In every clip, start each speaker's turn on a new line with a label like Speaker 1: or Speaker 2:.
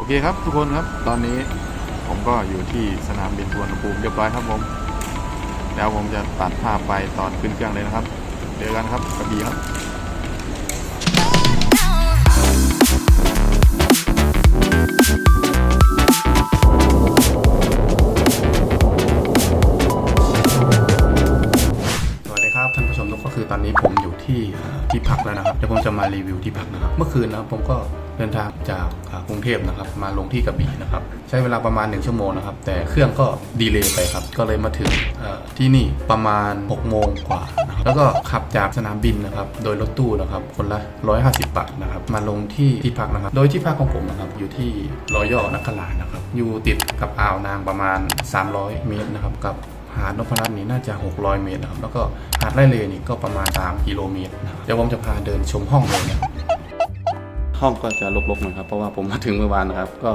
Speaker 1: โอเคครับทุกคนครับตอนนี้ผมก็อยู่ที่สนามบินสุวรรณภูมิเรียบร้อยครับผมแล้วผมจะตัดภาพไปตอนขึ้นเครื่องเลยนะครับเจอกันครับกระบี่ครับสวัสดีครับท่านผู้ชมทุกคนก็คือตอนนี้ผมอยู่ที่ที่พักแล้วนะครับเดี๋ยวผมจะมารีวิวที่พักนะครับ เมื่อคืนนะครับผมก็ เดินทางจากกรุงเทพนะครับมาลงที่กระบี่นะครับใช้เวลาประมาณ 1 ชั่วโมงนะครับแต่เครื่องก็ดีเลย์ไปครับก็เลยมาถึงที่นี่ประมาณ6โมงกว่านะครับแล้วก็ขับจากสนามบินนะครับโดยรถตู้นะครับคนละ 150 บาทนะครับมาลงที่ที่พักนะครับ โดยที่พักของผมนะครับอยู่ที่รอยย่อนักขลานะครับอยู่ติดกับอ่าวนางประมาณ 300 เมตรนะครับกับหาดนพรัตน์นี่น่าจะ 600 เมตรนะครับ แล้วก็หาดไร่เลนี่ก็ประมาณ 3 กิโลเมตรนะครับเดี๋ยวผมจะพาเดินชมห้องเลยนะ ห้องก็จะรกๆหน่อยครับเพราะว่าผมมาถึงเมื่อวานนะครับ ก็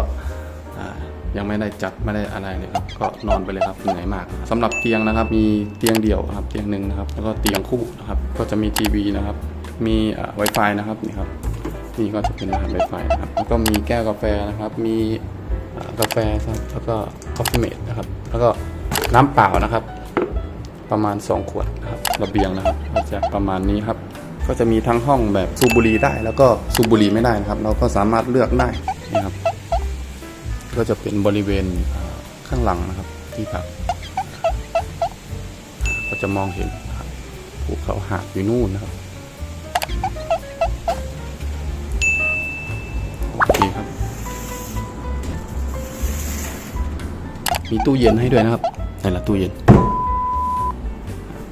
Speaker 1: ยังไม่ได้จัดไม่ได้อะไรเลยครับ ก็นอนไปเลยครับเหนื่อยมากสำหรับเตียงนะครับ มีเตียงเดี่ยวครับเตียงหนึ่งนะครับ แล้วก็เตียงคู่นะครับ ก็จะมีทีวีนะครับ มีอ่า Wi-Fi นะครับนี่ครับนี่ก็จะเป็นรหัส Wi-Fi นะครับแล้วก็มีแก้วกาแฟนะครับ มีกาแฟครับแล้วก็คอฟฟี่เมดนะครับ แล้วก็น้ำเปล่านะครับ ประมาณ 2 ขวดนะครับระเบียงนะครับก็จะประมาณนี้ครับ ก็จะมีทั้งห้องแบบสูบบุหรี่ได้ แล้วก็สูบบุหรี่ไม่ได้นะครับ เราก็สามารถเลือกได้นะครับ ก็จะเป็นบริเวณข้างหลังนะครับ ที่พักก็จะมองเห็นภูเขาหาดอยู่นู่นนะครับโอเคครับ มีตู้เย็นให้ด้วยนะครับในละตู้เย็น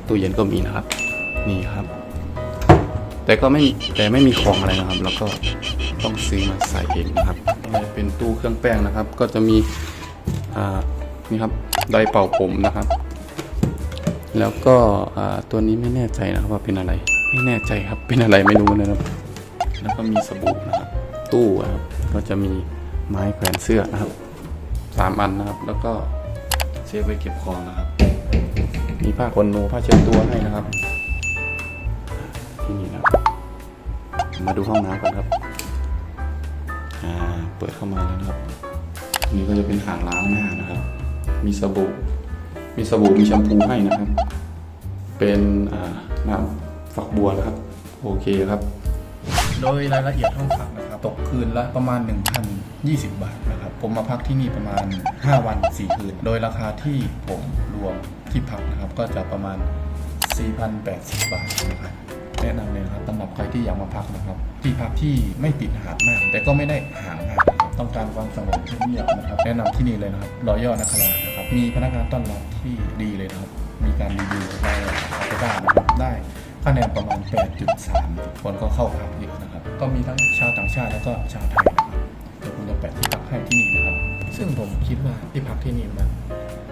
Speaker 1: ตู้เย็นก็มีนะครับ นี่ครับ แต่ก็ไม่แต่ไม่มีของอะไรนะครับ แล้วก็ต้องซื้อมาใส่เองนะครับ เป็นตู้เครื่องแป้งนะครับ ก็จะมีอ่านี่ครับไดเป่าผมนะครับ แล้วก็อ่าตัวนี้ไม่แน่ใจนะครับว่าเป็นอะไร ไม่แน่ใจครับเป็นอะไรไม่รู้นะครับ แล้วก็มีสบู่นะครับ ตู้นะครับก็จะมีไม้แขวนเสื้อนะครับสามอันนะครับ แล้วก็เซฟไว้เก็บของนะครับ มีผ้าขนหนูผ้าเช็ดตัวให้นะครับ ที่นี่นะมาดูห้องน้ำก่อนครับ อ่า เปิดเข้ามาแล้วนะครับนนี้ก็จะเป็นอ่างล้างหน้านะครับ มีสบู่ มีสบู่ มีแชมพูให้นะครับ เป็นอ่าน้ำฝักบัวนะครับ โอเคครับ โดยรายละเอียดห้องพักนะครับ ตกคืนละประมาณ 1,020 บาทนะครับ ผมมาพักที่นี่ประมาณ 5 วัน 4 คืน โดยราคาที่ผมรวมที่พักนะครับ ก็จะประมาณ 4,080 บาทนะครับ แนะนำเลยครับสำหรับใครที่อยากมาพักนะครับ ที่พักที่ไม่ติดหาดมาก แต่ก็ไม่ได้ห่างมากครับต้องการความสงบเงียบนะครับ แนะนำที่นี่เลยนะครับรอยย่อนักขลานะครับ มีพนักงานต้อนรับที่ดีเลยนะครับ มีการรีวิวในอัลต้านะครับได้คะแนนประมาณ 8.3 คนก็เข้าพักเยอะนะครับ ก็มีทั้งชาวต่างชาติแล้วก็ชาวไทยนะครับเดี๋ยวผมจะแปะที่พักให้ที่นี่นะครับ ซึ่งผมคิดว่าที่พักที่นี่มัน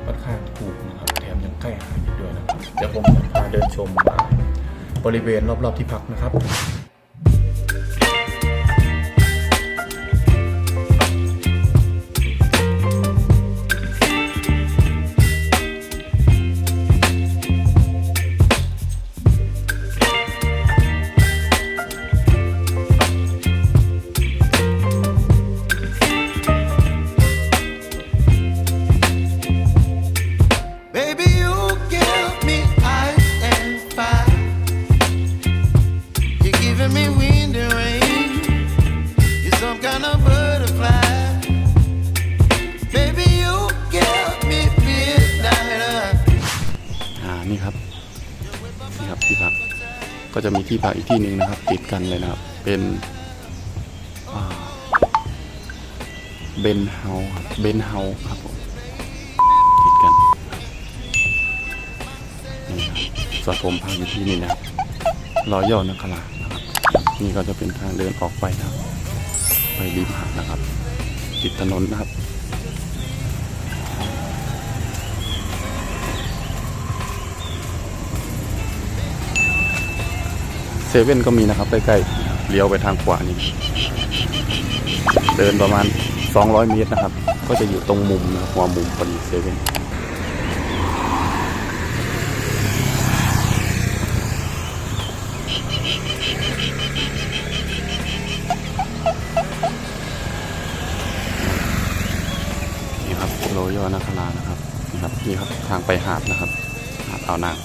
Speaker 1: ค่อนข้างถูกนะครับ แถมยังใกล้หาดอีกด้วยนะครับ เดี๋ยวผมจะพาเดินชมบ บริเวณรอบๆที่พักนะครับ นี่ครับนี่ครับที่พักก็จะมีที่พักอีกที่หนึ่งนะครับ ติดกันเลยนะครับ เป็นเบนเฮาครับเบนเฮาครับผมติดกันนี่ครับส่วนผมพักอยู่ที่นี่นะครับรอยย่อนักขลานะครับ นี่ก็จะเป็นทางเดินออกไปนะครับ ไปริมหาดนะครับ ติดถนนนะครับเซเว่นก็มีนะครับ ใกล้ๆเลี้ยวไปทางขวานี่เดินประมาณ 200 เมตรนะครับ ก็จะอยู่ตรงมุมนะหัวมุมพอดีเซเว่น หาดนะครับ หาดอ่านาง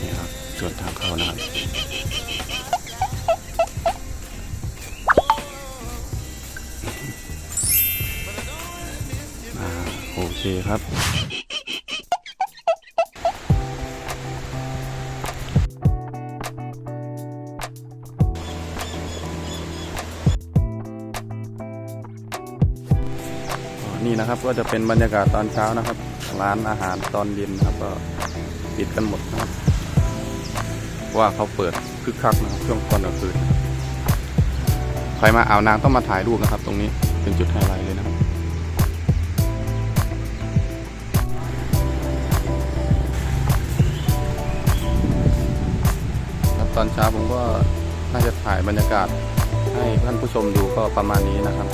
Speaker 1: นี่ครับส่วนทางเข้านะครับโอเคครับ นี่นะครับก็จะเป็นบรรยากาศตอนเช้านะครับ ร้านอาหารตอนเย็นนะครับก็ปิดกันหมดนะครับว่าเขาเปิดคึกคักนะครับช่วงตอนกลางคืนนใครมาอ่าวนางต้องมาถ่ายรูปนะครับ ตรงนี้เป็นจุดไฮไลท์เลยนะครับตอนเช้าผมก็น่าจะถ่ายบรรยากาศให้ท่านผู้ชมดูก็ประมาณนี้นะครับ